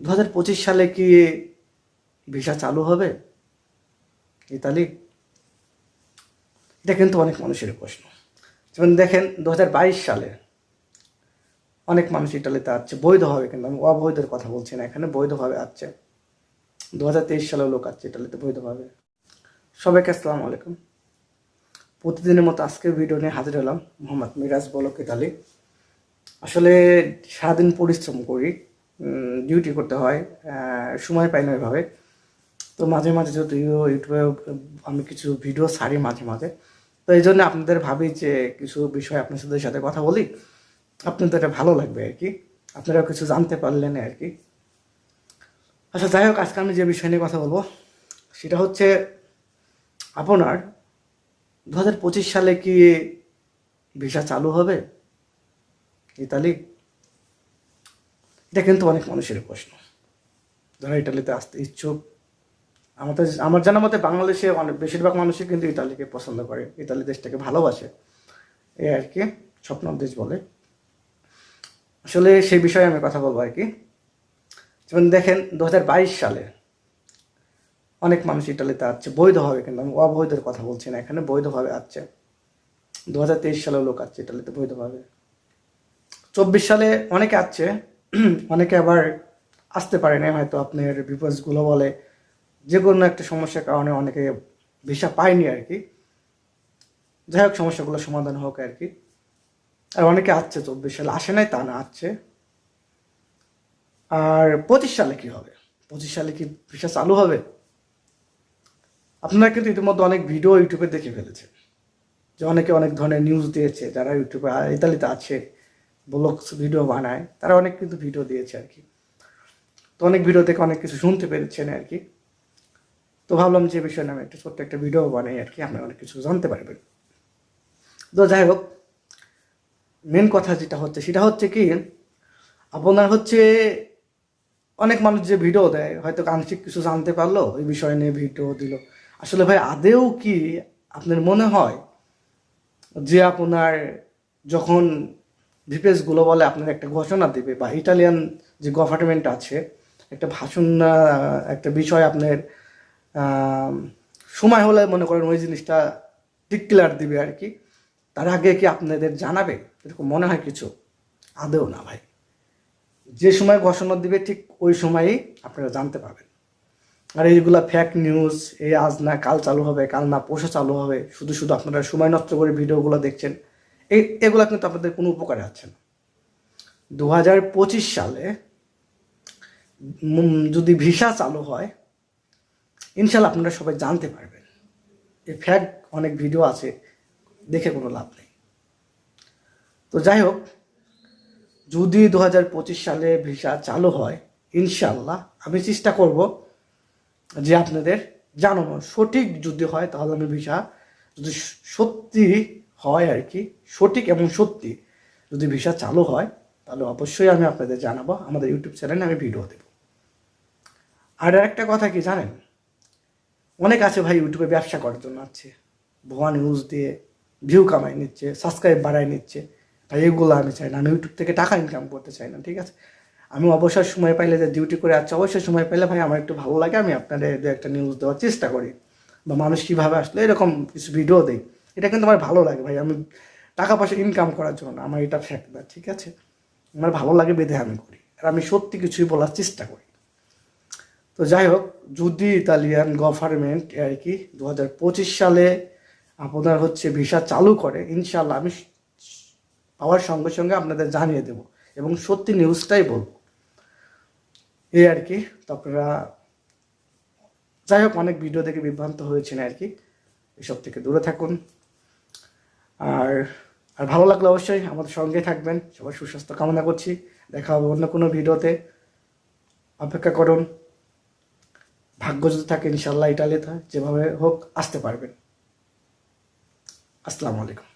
দু হাজার পঁচিশ সালে কি ভিসা চালু হবে? ইতালি? এটা কিন্তু অনেক মানুষের প্রশ্ন। যেমন দেখেন দু হাজার বাইশ সালে অনেক মানুষ ইটালিতে আসছে। বৈধভাবে কিন্তু, আমি অবৈধের কথা বলছি না এখানে, বৈধভাবে আসছে। দু হাজার তেইশ সালেও লোক আসছে ইটালিতে বৈধভাবে। সবাইকে আসসালামু আলাইকুম। প্রতিদিনের মতো আজকের ভিডিও নিয়ে হাজির হলাম মোহাম্মদ মিরাজ বলক ইতালি। আসলে সারাদিন পরিশ্রম করি। ডিউটি করতে হয় সময় পাই না ওইভাবে। তো মাঝে মাঝে যদিও ইউটিউবে আমি কিছু ভিডিও ছাড়ি মাঝে মাঝে, তো এই জন্য আপনাদের ভাবি যে কিছু বিষয় আপনাদের সাথে কথা বলি। আপনাদের এটা ভালো লাগবে আর কি। আপনারা কিছু জানতে পারলেন আর কি। আচ্ছা যাই হোক, আজকে আমি যে বিষয় নিয়ে কথা বলব, সেটা হচ্ছে আপনার দু হাজার পঁচিশ সালে কি ভিসা চালু হবে? ইতালি? এটা কিন্তু অনেক মানুষের প্রশ্ন। যারা ইটালিতে আসতে ইচ্ছুক আমাদের আমার জানা মতে বাংলাদেশে অনেক, বেশিরভাগ মানুষই কিন্তু ইতালিকে পছন্দ করে। ইতালি দেশটাকে ভালোবাসে। এই আর কি স্বপ্ন দেশ বলে। আসলে সেই বিষয়ে আমি কথা বলব আর কি। যেমন দেখেন দু হাজার বাইশ সালে অনেক মানুষ ইটালিতে আসছে। বৈধভাবে কিন্তু, আমি অবৈধের কথা বলছি না, এখানে বৈধভাবে আসছে। দু সালেও লোক আসছে ইটালিতে বৈধভাবে। চব্বিশ সালে অনেকে আসছে অনেকে আবার আসতে পারে না হয়তো আপনার বিপদগুলো বলে। যে কোনো একটা সমস্যার কারণে অনেকে ভিসা পায়নি আর কি। যাই হোক সমস্যাগুলো সমাধান হোক আর কি। আর অনেকে আসছে, চব্বিশ সালে আসে নাই, তা না, আসছে। আর পঁচিশ সালে কি হবে? পঁচিশ সালে কি ভিসা চালু হবে? আপনারা কিন্তু ইতিমধ্যে অনেক ভিডিও ইউটিউবে দেখে ফেলেছে যে অনেকে অনেক ধরনের নিউজ দিয়েছে, যারা ইউটিউবে ইতালিতে আছে। ব্লগস ভিডিও বানায়, তারা অনেক কিন্তু ভিডিও দিয়েছে আর কি। তো অনেক ভিডিও থেকে অনেক কিছু শুনতে পেরেছেন আর কি। তো ভাবলাম যে বিষয় নিয়ে আমি একটা ছোট্ট একটা ভিডিও বানাই আর কি আপনারা অনেক কিছু জানতে পারবেন। তো যাই হোক মেন কথা যেটা হচ্ছে, সেটা হচ্ছে কি, আপনার হচ্ছে অনেক মানুষ যে ভিডিও দেয়, হয়তো আংশিক কিছু জানতে পারল, এই বিষয় নিয়ে ভিডিও দিল। আসলে ভাই, আদেও কি আপনার মনে হয় যে আপনার যখন ভিপিএস গ্লোবালে আপনার একটা ঘোষণা দেবে বা ইটালিয়ান যে গভর্নমেন্ট আছে, একটা ভাষণ একটা বিষয় আপনার সময় হলে মনে করেন ওই জিনিসটা ডিক্লেয়ার দিবে আর কি। তার আগে কি আপনাদের জানাবে? এরকম মনে হয় কিছু? আদেও না ভাই। যে সময় ঘোষণা দিবে, ঠিক ওই সময়ই আপনারা জানতে পারবেন। আর এইগুলা ফ্যাক নিউজ এই আজ না কাল চালু হবে, কাল না পরশু চালু হবে, শুধু শুধু আপনারা সময় নষ্ট করে ভিডিওগুলো দেখছেন। এগুলা কিন্তু আপনাদের কোনো উপকারে আছে না। দু হাজার পঁচিশ সালে যদি ভিসা চালু হয়, ইনশাল্লাহ আপনারা সবাই জানতে পারবেন। এই ফ্যাক অনেক ভিডিও আছে, দেখে কোনো লাভ নেই। তো যাই হোক, যদি দু হাজার পঁচিশ সালে ভিসা চালু হয়, ইনশাল্লাহ আমি চেষ্টা করব যে আপনাদের জানানো সঠিক যদি হয়, তাহলে আমি ভিসা যদি সত্যি হয় আর কি, সঠিক এবং সত্যি যদি ভিসা চালু হয়, তাহলে অবশ্যই আমি আপনাদের জানাব, আমাদের ইউটিউব চ্যানেলে আমি ভিডিও দেব। আর একটা কথা কি জানেন? অনেক আছে ভাই ইউটিউবে ব্যবসা করার জন্য আছে। ভুয়া নিউজ দিয়ে ভিউ কামাই নিচ্ছে সাবস্ক্রাইব বাড়ায় নিচ্ছে। ভাই, এগুলো আমি চাই না, আমি ইউটিউব থেকে টাকা ইনকাম করতে চাই না, ঠিক আছে? আমি অবসর সময় পাইলে যে ডিউটি করে আছে অবশ্যই সময় পাইলে ভাই আমার একটু ভালো লাগে, আমি আপনাদের একটা নিউজ দেওয়ার চেষ্টা করি। বা মানুষ কীভাবে আসলে, এরকম কিছু ভিডিও দেই। এটা কিন্তু আমার ভালো লাগে ভাই, আমি টাকা পয়সা ইনকাম করার জন্য, আমার এটা ফ্যাক্ট না, ঠিক আছে? আমার ভালো লাগে বেঁধে আমি করি, আর আমি সত্যি কিছুই বলার চেষ্টা করি তো যাই হোক, যদি ইতালিয়ান গভর্নমেন্ট আর কি দু হাজার পঁচিশ সালে আপনার হচ্ছে ভিসা চালু করে ইনশাল্লাহ আমি পাওয়ার সঙ্গে সঙ্গে আপনাদের জানিয়ে দেব, এবং সত্যি নিউজটাই বলব। এই আর কি, তো আপনারা যাই হোক, অনেক ভিডিও দেখে বিভ্রান্ত হয়েছেন আর কি, এসব থেকে দূরে থাকুন। আর আর ভালো লাগলে অবশ্যই আমাদের সঙ্গে থাকবেন। সবাই সুস্বাস্থ্য কামনা করছি। দেখা হবে অন্য কোনো ভিডিওতে। অপেক্ষা করুন। ভাগ্য যদি থাকে ইনশাল্লাহ ইটালিতে যেভাবে হোক আসতে পারবেন। আসসালামু আলাইকুম।